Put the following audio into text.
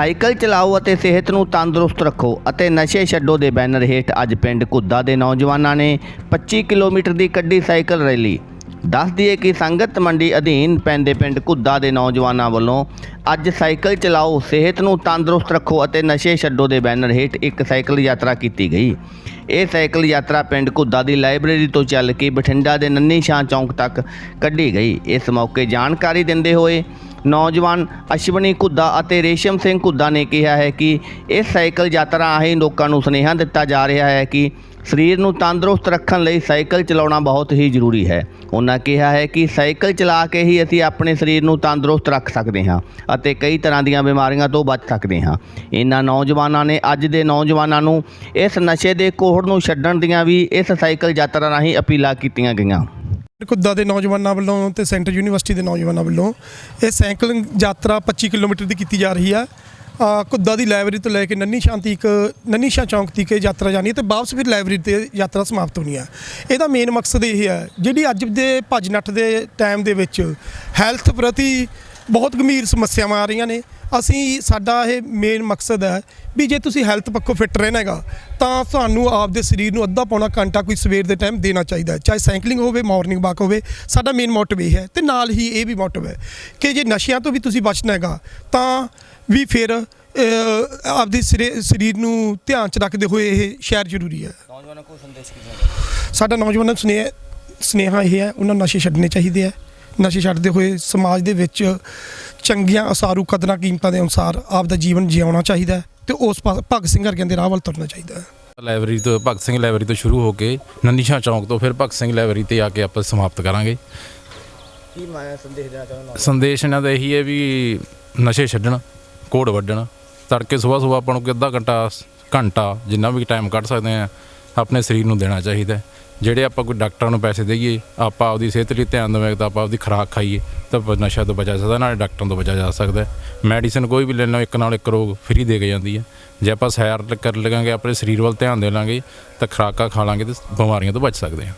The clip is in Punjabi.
ਸਾਈਕਲ ਚਲਾਓ ਅਤੇ ਸਿਹਤ ਨੂੰ ਤੰਦਰੁਸਤ ਰੱਖੋ ਅਤੇ ਨਸ਼ੇ ਛੱਡੋ ਦੇ ਬੈਨਰ ਹੇਠ ਅੱਜ ਪਿੰਡ ਘੁੱਦਾ ਦੇ ਨੌਜਵਾਨਾਂ ਨੇ 25 ਕਿਲੋਮੀਟਰ ਦੀ ਕੱਢੀ ਸਾਈਕਲ ਰੈਲੀ। ਦੱਸ ਦਈਏ ਕਿ ਸੰਗਤ ਮੰਡੀ ਅਧੀਨ ਪੈਂਦੇ ਪਿੰਡ ਘੁੱਦਾ ਦੇ ਨੌਜਵਾਨਾਂ ਵੱਲੋਂ ਅੱਜ ਸਾਈਕਲ ਚਲਾਓ, ਸਿਹਤ ਨੂੰ ਤੰਦਰੁਸਤ ਰੱਖੋ ਅਤੇ ਨਸ਼ੇ ਛੱਡੋ ਦੇ ਬੈਨਰ ਹੇਠ ਇੱਕ ਸਾਈਕਲ ਯਾਤਰਾ ਕੀਤੀ ਗਈ। ਇਹ ਸਾਈਕਲ ਯਾਤਰਾ ਪਿੰਡ ਘੁੱਦਾ ਦੀ ਲਾਇਬ੍ਰੇਰੀ ਤੋਂ ਚੱਲ ਕੇ ਬਠਿੰਡਾ ਦੇ ਨੰਨੀ ਸ਼ਾਹ ਚੌਂਕ ਤੱਕ ਕੱਢੀ ਗਈ। ਇਸ ਮੌਕੇ ਜਾਣਕਾਰੀ ਦਿੰਦੇ ਹੋਏ ਨੌਜਵਾਨ ਅਸ਼ਵਨੀ ਘੁੱਦਾ ਅਤੇ ਰੇਸ਼ਮ ਸਿੰਘ ਘੁੱਦਾ ਨੇ ਕਿਹਾ ਹੈ ਕਿ ਇਸ ਸਾਈਕਲ ਯਾਤਰਾ ਰਾਹੀਂ ਲੋਕਾਂ ਨੂੰ ਸੁਨੇਹਾ ਦਿੱਤਾ ਜਾ ਰਿਹਾ ਹੈ ਕਿ ਸਰੀਰ ਨੂੰ ਤੰਦਰੁਸਤ ਰੱਖਣ ਲਈ ਸਾਈਕਲ ਚਲਾਉਣਾ ਬਹੁਤ ਹੀ ਜ਼ਰੂਰੀ ਹੈ। ਉਹਨਾਂ ਕਿਹਾ ਹੈ ਕਿ ਸਾਈਕਲ ਚਲਾ ਕੇ ਹੀ ਅਸੀਂ ਆਪਣੇ ਸਰੀਰ ਨੂੰ ਤੰਦਰੁਸਤ ਰੱਖ ਸਕਦੇ ਹਾਂ ਅਤੇ ਕਈ ਤਰ੍ਹਾਂ ਦੀਆਂ ਬਿਮਾਰੀਆਂ ਤੋਂ ਬਚ ਸਕਦੇ ਹਾਂ। ਇਹਨਾਂ ਨੌਜਵਾਨਾਂ ਨੇ ਅੱਜ ਦੇ ਨੌਜਵਾਨਾਂ ਨੂੰ ਇਸ ਨਸ਼ੇ ਦੇ ਕੋਹੜ ਨੂੰ ਛੱਡਣ ਦੀਆਂ ਵੀ ਇਸ ਸਾਈਕਲ ਯਾਤਰਾ ਰਾਹੀਂ ਅਪੀਲਾਂ ਕੀਤੀਆਂ ਗਈਆਂ। ਕੁੱਦਾ ਦੇ ਨੌਜਵਾਨਾਂ ਵੱਲੋਂ ਤੇ ਸੈਂਟਰ ਯੂਨੀਵਰਸਿਟੀ ਦੇ ਨੌਜਵਾਨਾਂ ਵੱਲੋਂ ਇਹ ਸਾਈਕਲਿੰਗ ਯਾਤਰਾ 25 ਕਿਲੋਮੀਟਰ ਦੀ ਕੀਤੀ ਜਾ ਰਹੀ ਆ। ਕੁੱਦਾ ਦੀ ਲਾਇਬ੍ਰੇਰੀ ਤੋਂ ਲੈ ਕੇ ਨੰਨੀ ਸ਼ਾਂਤੀ ਇੱਕ, ਨੰਨੀ ਸ਼ਾਹ ਚੌਂਕ ਤੀਕ ਇਹ ਯਾਤਰਾ ਜਾਣੀ ਹੈ ਤੇ ਵਾਪਸ ਫਿਰ ਲਾਇਬ੍ਰੇਰੀ ਤੇ ਯਾਤਰਾ ਸਮਾਪਤ ਹੋਣੀ ਹੈ ਇਹਦਾ ਮੇਨ ਮਕਸਦ ਇਹ ਹੈ, ਜਿਹੜੀ ਅੱਜ ਦੇ ਭੱਜ ਨੱਠ ਦੇ ਟਾਈਮ ਦੇ ਵਿੱਚ ਹੈਲਥ ਪ੍ਰਤੀ ਬਹੁਤ ਗੰਭੀਰ ਸਮੱਸਿਆਵਾਂ ਆ ਰਹੀਆਂ ਨੇ ਅਸੀਂ ਸਾਡਾ ਇਹ ਮੇਨ ਮਕਸਦ ਹੈ ਵੀ ਜੇ ਤੁਸੀਂ ਹੈਲਥ ਪੱਖੋਂ ਫਿੱਟ ਰਹਿਣਾ ਹੈਗਾ ਤਾਂ ਤੁਹਾਨੂੰ ਆਪਦੇ ਸਰੀਰ ਨੂੰ ਅੱਧਾ ਪੌਣਾ ਘੰਟਾ ਕੋਈ ਸਵੇਰ ਦੇ ਟਾਈਮ ਦੇਣਾ ਚਾਹੀਦਾ ਹੈ। ਚਾਹੇ ਸਾਈਕਲਿੰਗ ਹੋਵੇ ਮਾਰਨਿੰਗ ਵਾਕ ਹੋਵੇ ਸਾਡਾ ਮੇਨ ਮੋਟਿਵ ਇਹ ਹੈ ਤੇ ਨਾਲ ਹੀ ਇਹ ਵੀ ਮੋਟਿਵ ਹੈ ਕਿ ਜੇ ਨਸ਼ਿਆਂ ਤੋਂ ਵੀ ਤੁਸੀਂ ਬਚਣਾ ਹੈਗਾ ਤਾਂ ਵੀ ਫਿਰ ਆਪਦੇ ਸਿਰੇ- ਸਰੀਰ ਨੂੰ ਧਿਆਨ ਚ ਰੱਖਦੇ ਹੋਏ ਇਹ ਸ਼ਹਿਰ ਜ਼ਰੂਰੀ ਹੈ। ਨੌਜਵਾਨਾਂ ਕੋਲ ਸੰਦੇਸ਼ ਕੀ ਸਾਡਾ ਨੌਜਵਾਨਾਂ ਨੂੰ ਸੁਨੇਹਾ ਸੁਨੇਹਾ ਇਹ ਹੈ ਉਹਨਾਂ ਨੂੰ ਨਸ਼ੇ ਛੱਡਣੇ ਚਾਹੀਦੇ ਆ ਨਸ਼ੇ ਛੱਡਦੇ ਹੋਏ ਸਮਾਜ ਦੇ ਵਿੱਚ ਚੰਗੀਆਂ ਅਸਾਰੂ ਕਦਰਾਂ ਕੀਮਤਾਂ ਦੇ ਅਨੁਸਾਰ ਆਪਦਾ ਜੀਵਨ ਜਿਉਣਾ ਚਾਹੀਦਾ ਹੈ ਤੇ ਉਸ ਪਾ- ਭਗਤ ਸਿੰਘ ਵਰਗਿਆਂ ਦੇ ਰਾਹ ਵੱਲ ਤੁਰਨਾ ਚਾਹੀਦਾ ਹੈ। ਲਾਇਬ੍ਰੇਰੀ ਤੋਂ ਭਗਤ ਸਿੰਘ ਲਾਇਬ੍ਰੇਰੀ ਤੋਂ ਸ਼ੁਰੂ ਹੋ ਕੇ ਨੰਦੀ ਸ਼ਾਹ ਚੌਂਕ ਤੋਂ ਫਿਰ ਭਗਤ ਸਿੰਘ ਲਾਇਬ੍ਰੇਰੀ ਤੇ ਆ ਕੇ ਆਪਾਂ ਸਮਾਪਤ ਕਰਾਂਗੇ। ਕੀ ਮਾਇਆ ਸੰਦੇਸ਼ ਦੇਣਾ ਚਾਹੁੰਦਾ ਸੰਦੇਸ਼ ਇਹਨਾਂ ਦਾ ਇਹੀ ਹੈ ਵੀ ਨਸ਼ੇ ਛੱਡਣ ਕੋੜ ਵੱਢਣ ਤੜਕੇ ਸਵੇਰ ਸਵੇਰ ਆਪਾਂ ਨੂੰ ਕਿ ਅੱਧਾ ਘੰਟਾ ਘੰਟਾ ਜਿੰਨਾ ਵੀ ਟਾਈਮ ਕੱਢ ਸਕਦੇ ਆ ਆਪਣੇ ਸਰੀਰ ਨੂੰ ਦੇਣਾ ਚਾਹੀਦਾ ਹੈ। ਜਿਹੜੇ ਆਪਾਂ ਕੋਈ ਡਾਕਟਰਾਂ ਨੂੰ ਪੈਸੇ ਦੇਈਏ, ਆਪਾਂ ਆਪਦੀ ਸਿਹਤ ਲਈ ਧਿਆਨ ਦੇਵਾਂਗੇ ਤਾਂ ਆਪਾਂ ਆਪਦੀ ਖੁਰਾਕ ਖਾਈਏ, ਤਾਂ ਬ- ਨਸ਼ਾ ਤੋਂ ਬਚਾ ਸਕਦਾ, ਨਾਲੇ ਡਾਕਟਰਾਂ ਤੋਂ ਬਚਾ ਜਾ ਸਕਦਾ। ਮੈਡੀਸਨ ਕੋਈ ਵੀ ਲੈ ਲਓ, ਇੱਕ ਨਾਲ ਇੱਕ ਰੋਗ ਫ੍ਰੀ ਦੇ ਕੇ ਜਾਂਦੀ ਹੈ। ਜੇ ਆਪਾਂ ਸੈਰ ਕਰ ਲਵਾਂਗੇ ਆਪਣੇ ਸਰੀਰ ਵੱਲ ਧਿਆਨ ਦੇ ਲਾਂਗੇ, ਤਾਂ ਖੁਰਾਕਾਂ ਖਾ ਲਾਂਗੇ ਤਾਂ ਬਿਮਾਰੀਆਂ ਤੋਂ ਬਚ ਸਕਦੇ ਹਾਂ।